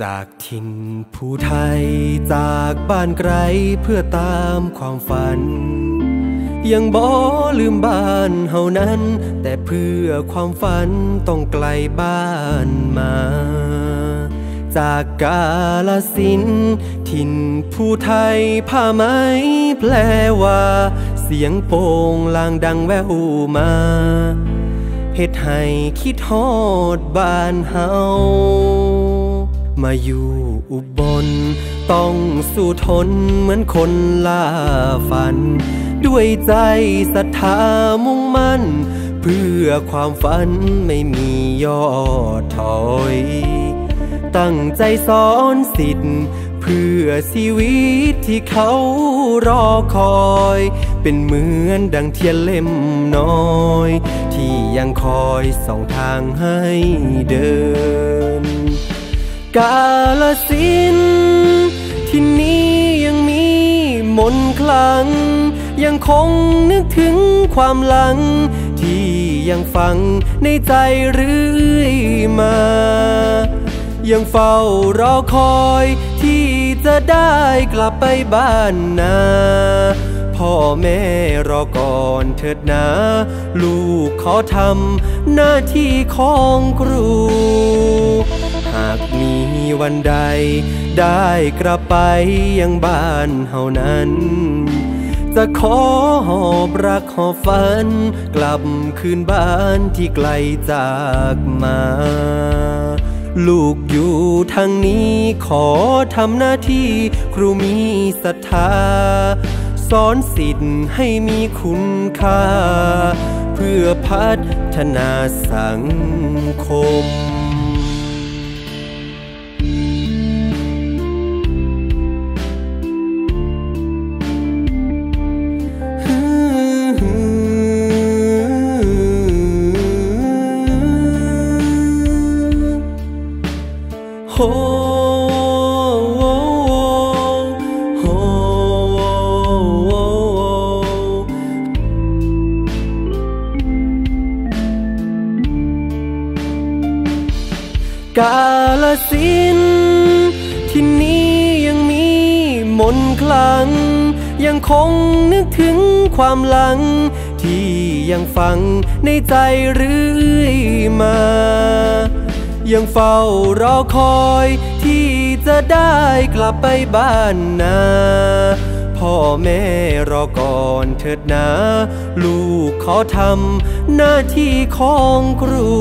จากถิ่นผู้ไทยจากบ้านไกลเพื่อตามความฝัน ยังบ่ลืมบ้านเฮานั้น แต่เพื่อความฝันต้องไกลบ้านมา จากกาลสินถิ่นผู้ไทยผ้าไหมแปลว่า เสียงโป่งลางดังแววมาเฮ็ดให้คิดฮอดบ้านเฮา มาอยู่อุบล ต้องสู้ทนเหมือนคนล่าฝัน ด้วยใจศรัทธามุ่งมั่น เพื่อความฝันไม่มีย่อถอย ตั้งใจสอนสิทธิ์เพื่อชีวิตที่เขารอคอย เป็นเหมือนดังเทียนเล่มน้อย ที่ยังคอยส่องทางให้เดิน กาลสินที่นี้ยังมีมนคลัง ยังคงนึกถึงความหลัง ที่ยังฝังในใจเรื่อยมา ยังเฝ้ารอคอยที่จะได้กลับไปบ้านนาพ่อแม่รอก่อนเถิดนาลูกขอทำหน้าที่ของครูากมีวันใด ได้กลับไปยังบ้านเฮานั้น จะขอหอบรักหอบฝัน กลับคืนบ้านที่ไกลจากมา ลูกอยู่ทางนี้ขอทำหน้าที่ครูมีศรัทธาสอนสิทธิ์ให้มีคุณค่า เพื่อพัฒนาสังคม โฮกาลสินที่นี้ยังมีมนคลัง ยังคงนึกถึงความหลัง ที่ยังฝังในใจเรื่อยมา ยังเฝ้ารอคอยที่จะได้กลับไปบ้านนาพ่อแม่รอก่อนเถิดนาลูกขอทำหน้าที่ของครู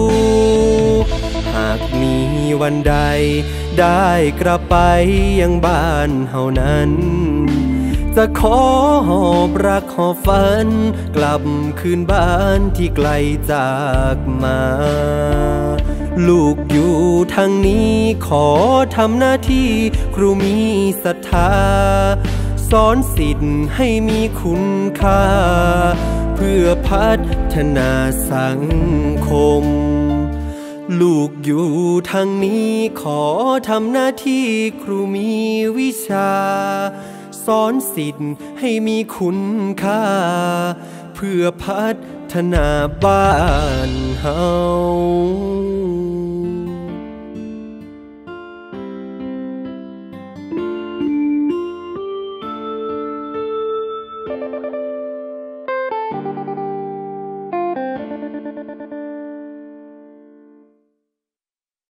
หากมีวันใด ได้กลับไปยังบ้านเฮานั้น จะขอหอบรักหอบฝัน กลับคืนบ้านที่ไกลจากมา ลูกอยู่ทางนี้ขอทำหน้าที่ครูมีศรัทธา สอนสิทธิ์ให้มีคุณค่า เพื่อพัฒนาสังคม ลูกอยู่ทางนี้ขอทำหน้าที่ครูมีวิชา สอนสิทธิ์ให้มีคุณค่า เพื่อพัฒนาบ้านเฮา